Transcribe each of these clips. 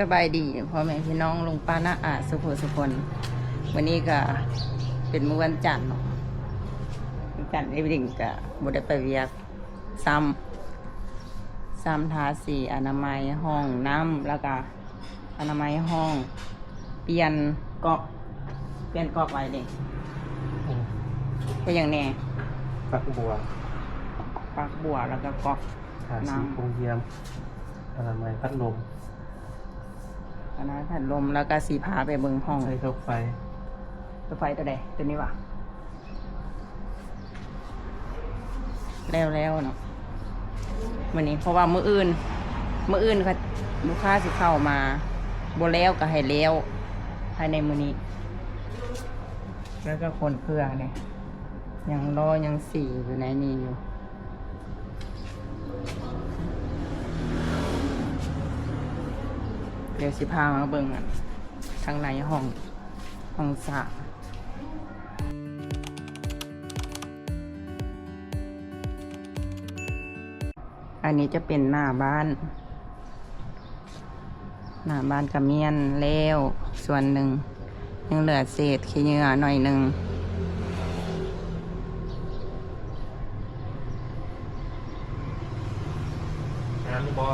สบายดีพ่อแม่พี่น้องลุงป้าน้าอาสุภสุพลวันนี้ก็เป็นมื้อวันจันทร์เนาะวันจันทร์เอวิดิ่งก็บ่ได้ไปเวียกซ้ำซ้ำทาสีอนามัยห้องน้ำแล้วก็อนามัยห้อง เปลี่ยนก๊อกเปลี่ยนก๊อกไว้เด็ก็อย่างแน่ฝักบัวปักบัวแล้วก็ก๊อกทาสีน้ำโครงเยี่ยมอนามัยพัดลม อันนั้นแผ่นลมแล้วก็สีผาไปเบิงห้องใช้เข้าไฟตัวไฟตัวใดตัวนี้วะแล้วแล้วเนาะวันนี้เพราะว่ามื้ออื่นมื้ออื่นค่ะลูกค้าสิเข้ามาบ่แล้วก็ให้แล้วภายในมื้อนี้ แล้วก็คนเครื่องเนี่ยยังรอยังสี่อยู่ในนี้อยู่ เดี๋ยวสิพามาเบิ่งอะทางในห้องห้องสระอันนี้จะเป็นหน้าบ้าน หน้าบ้านกระเมียนแล้วส่วนหนึ่ง ยังเหลือเศษขี้เหงื่อหน่อยหนึ่งน้ำบอ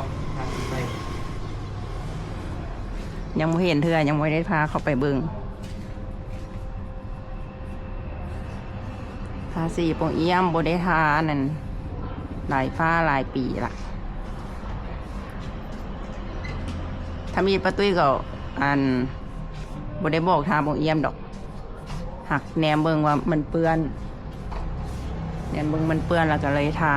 ยังไม่เห็นเธอยังไม่ได้พาเขาไปเบิงทาสีปงเอี้ยมบได้ทานั่นหลายฟ้าหลายปีละถ้ามีประตุ้ยก็อันบได้บอกทาปงเอี้ยมดอก หักแนมเบิงว่ามันเปื้อนแนมเบิงมันเปื้อนแล้วก็เลยทา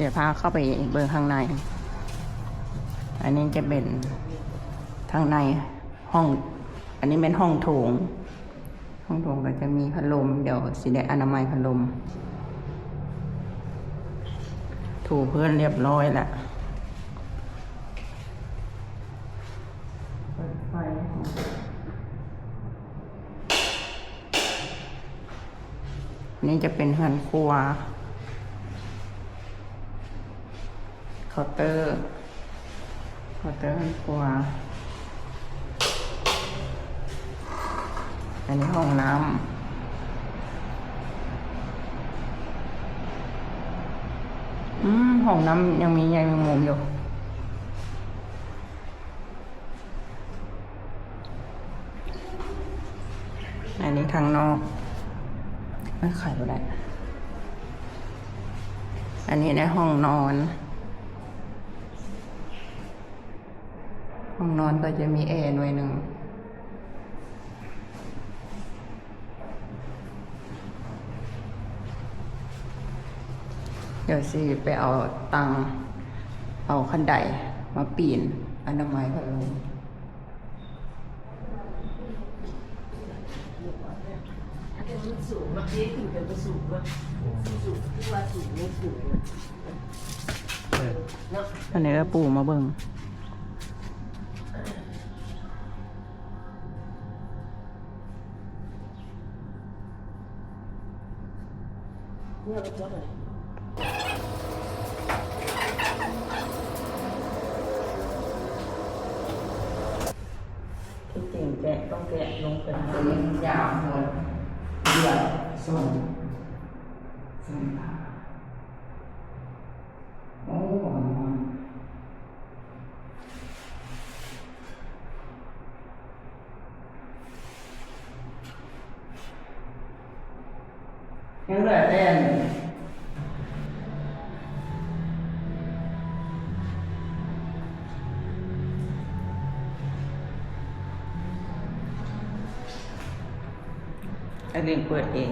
เดี๋ยวพาเข้าไปเบอร์ข้างใน อันนี้จะเป็นทางในห้อง อันนี้เป็นห้องโถง ห้องโถงก็จะมีพัดลม เดี๋ยวสิได้อนามัยพัดลม ถูเพื่อนเรียบร้อยแล้วนี่จะเป็นหันครัว เคาน์เตอร์เคาน์เตอร์ห้องครัว อันนี้ห้องน้ำอืมห้องน้ำยังมีใยแมงมุมอยู่ อันนี้ทางนอกไม่ขายก็ได้ อันนี้ในห้องนอน ห้องนอนก็จะมีแอร์หน่วยหนึ่งเดี๋ยวสิไปเอาตังค์เอาขันไดมาปีนอนามัยพัดลมสูงมันเลี้ยงขึ้นไปก็สูงว่าสูงที่ว่าสูงไม่สูงเออเนาะอันนี้ก็ปู่มาเบิ่ง ต้องแกะลงเป็นตัวนี้ยาวหมดเดือดส่วนส่วนขา อันนี้เปิดเอง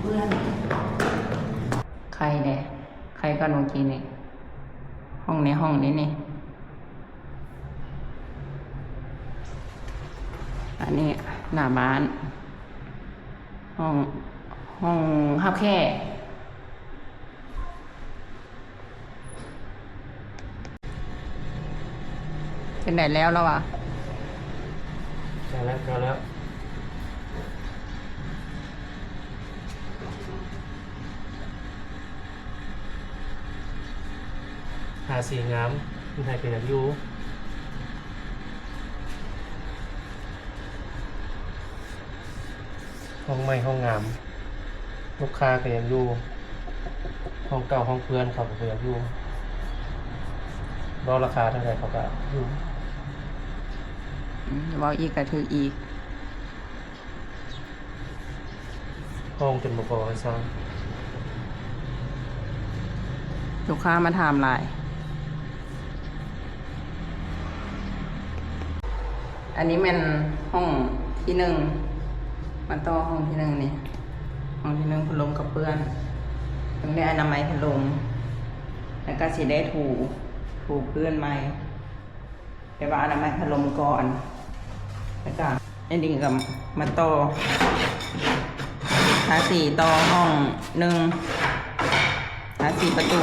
เพื่อนใครเนี่ยใครกันเมื่อกี้เนี่ยห้องในห้องนี้นี่อันนี้หน้าบ้าน ห้องห้องฮับแค่ เป็นไหนแล้วแล้วอะใช่แล้วใช่แล้วหาสีงามคุณไทยเป็นอยากอยู่ห้องใหม่ห้องงาม ลูกค้าก็ยังอยู่ห้องเก่าห้องเพื่อนเขาก็ยังอยู่รอราคาเท่าไหร่เขาก็อยู่ เว่าอีกก็ถืออีก ห้องเป็นบกอซ้ลูกค้ามาถามหลาย อันนี้เป็นห้องที่หนึ่งมันต่อห้องที่หนึ่งนี่ ห้องที่หนึ่งพัดลมกับเปื้อนต้องได้อนามัยพัดลม แล้วก็สิได้ถู ถูเปื้อนใหม่แต่ว่าอนามัยพัดลมก่อน แล้วก็อันนี้กับมาต่อทาสีต่อห้องหนึ่งหาสีประตู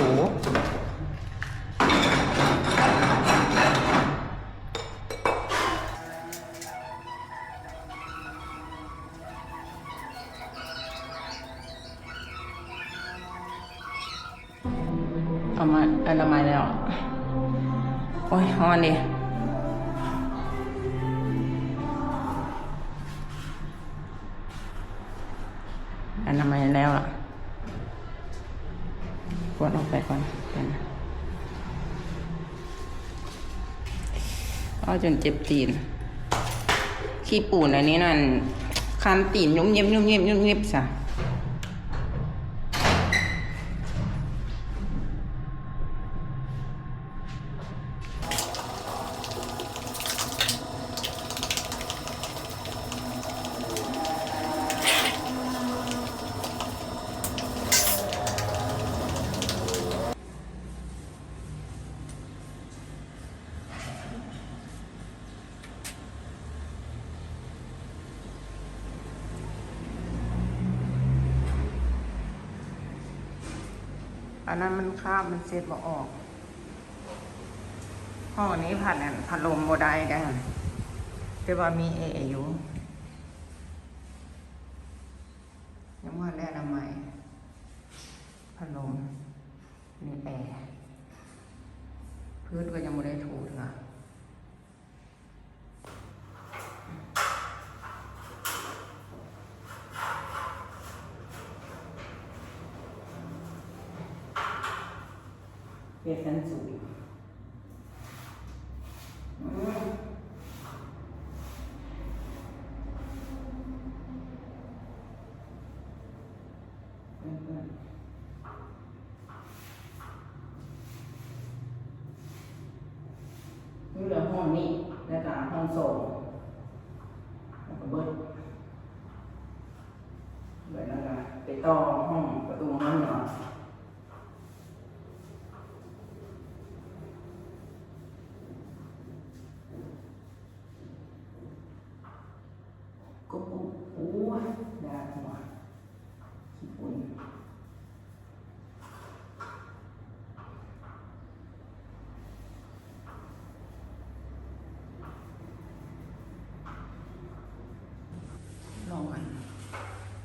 เอามาอนามัยแล้ว โอ้ยฮอนดิ เอาจนเจ็บตีน ขี้ปูนอันนี้นั่นคันตีนยุ่มเย็บยุ่มเย็บยุ่มเย็บซะ อันนั้นมันคาบมันเซ็ตบ่ออกห้องนี้ผัดอันผัดลมบ่ได้กันแต่ว่ามีเออยู่ยังว่าแนะนำไม่พัดลมมีแอร์พื้นก็ยังไม่ได้ถูกนะ เปลี่ยนชั้นสูงอืมเพื่อนๆนี่เหลือห้องนี้แล้วก็ห้องโซนแล้วก็เบิดเบิดแล้วก็ไปต่อห้องประตูห้องนอน ก็ปุ๊บโอ้ยดาหัวขี้ฝุ่นลองกัน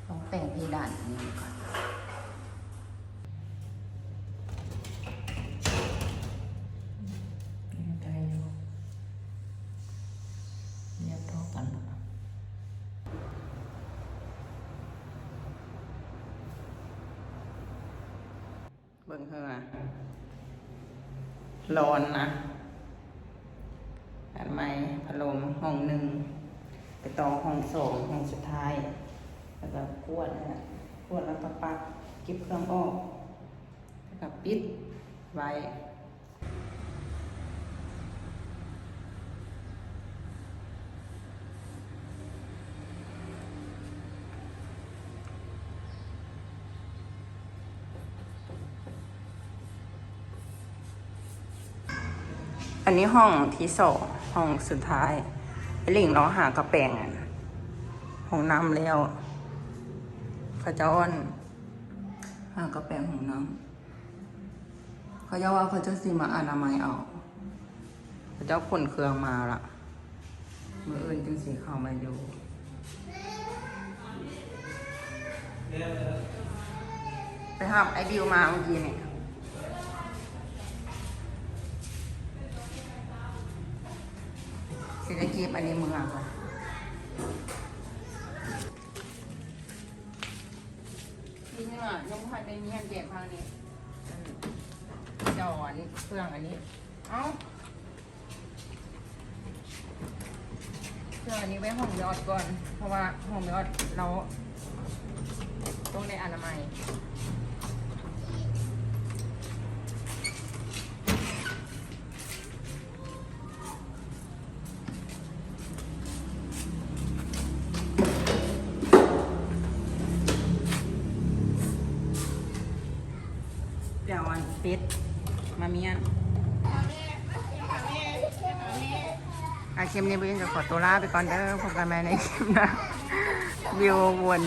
ลองแต่งเพดานอันนี้ก่อน งเธอร้อนนะอันไม่พัดลมห้องหนึ่ง ไปต่อห้องสองห้องสุดท้าย แล้วก็กวดนะกวดแล้วก็ปักเก็บเครื่องออก แล้วก็ปิดไว้ นนี้ห้องที่สองห้องสุดท้ายไอ้ลิงเราหากระแปงอะห้องน้ำแล้วเขาเจะอ้อนหากระแปงห้องน้ำเขาจะว่าเขาจะสิมาอนามัยเอาเขาจะจ้าขนเครื่องมาละมืออื่นจึงสีเข้ามาอยู่ไปหับไอบิวมาเมื่อกี้เนี่ย สิได้กีบอันนี้มือค่ะนี่นี่ว่ายังพันได้มีอันเจ็บพังนี้เจ้าอันนี้เครื่องอันนี้ เอ้าเครื่องอันนี้ไว้ห้องยอดก่อน เพราะว่าห้องยอดเราต้องในอนามัย ดี๋ยวอันเป็ดมาเมียนอาคลิปนี้พี่จะขอตัวลาไปก่อนเด้อพบกันใหม่ในคลิปหนะวิววน